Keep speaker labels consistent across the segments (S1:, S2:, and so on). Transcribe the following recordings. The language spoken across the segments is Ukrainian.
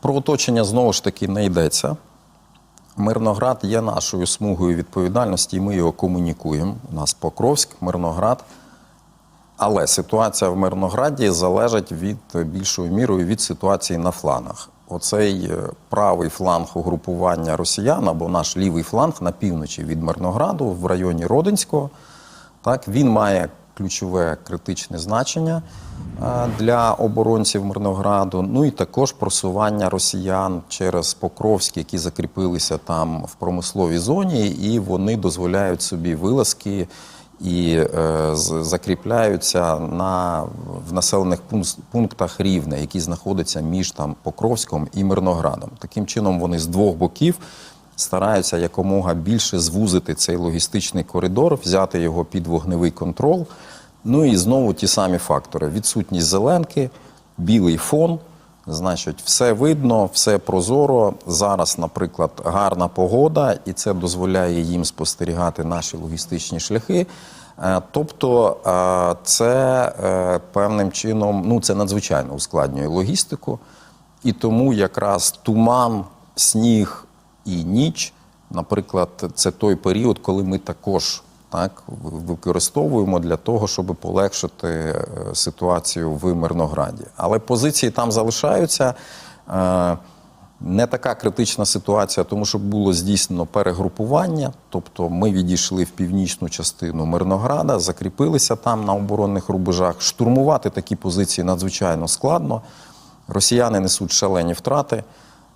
S1: Про оточення знову ж таки не йдеться. Мирноград є нашою смугою відповідальності, і ми його комунікуємо. У нас Покровськ, Мирноград. Але ситуація в Мирнограді залежить від більшою мірою від ситуації на флангах. Оцей е, правий фланг угрупування росіян або наш лівий фланг на півночі від Мирнограду в районі Родинського. Так, він має ключове критичне значення е, для оборонців Мирнограду. Ну і також просування росіян через Покровськ, які закріпилися там в промисловій зоні, і вони дозволяють собі вилазки і е, закріпляються на в населених пунктах Рівне, які знаходяться між там Покровськом і Мирноградом. Таким чином вони з двох боків стараються якомога більше звузити цей логістичний коридор, взяти його під вогневий контроль. Ну і знову ті самі фактори: відсутність зеленки, білий фон. Значить, все видно, все прозоро. Зараз, наприклад, гарна погода, і це дозволяє їм спостерігати наші логістичні шляхи. Е, Тобто, е, це е, певним чином, ну це надзвичайно ускладнює логістику, і тому якраз туман, сніг і ніч, наприклад, це той період, коли ми також так використовуємо для того, щоб полегшити е, ситуацію в Мирнограді. Але позиції там залишаються. Е, Не така критична ситуація, тому що було здійснено перегрупування. Тобто ми відійшли в північну частину Мирнограда, закріпилися там на оборонних рубежах. Штурмувати такі позиції надзвичайно складно. Росіяни несуть шалені втрати.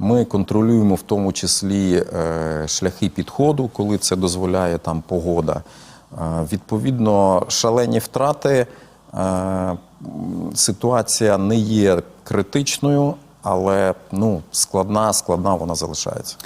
S1: Ми контролюємо в тому числі е, шляхи підходу, коли це дозволяє там погода. Е, відповідно, шалені втрати. Е, ситуація не є критичною, але ну, складна, складна вона залишається.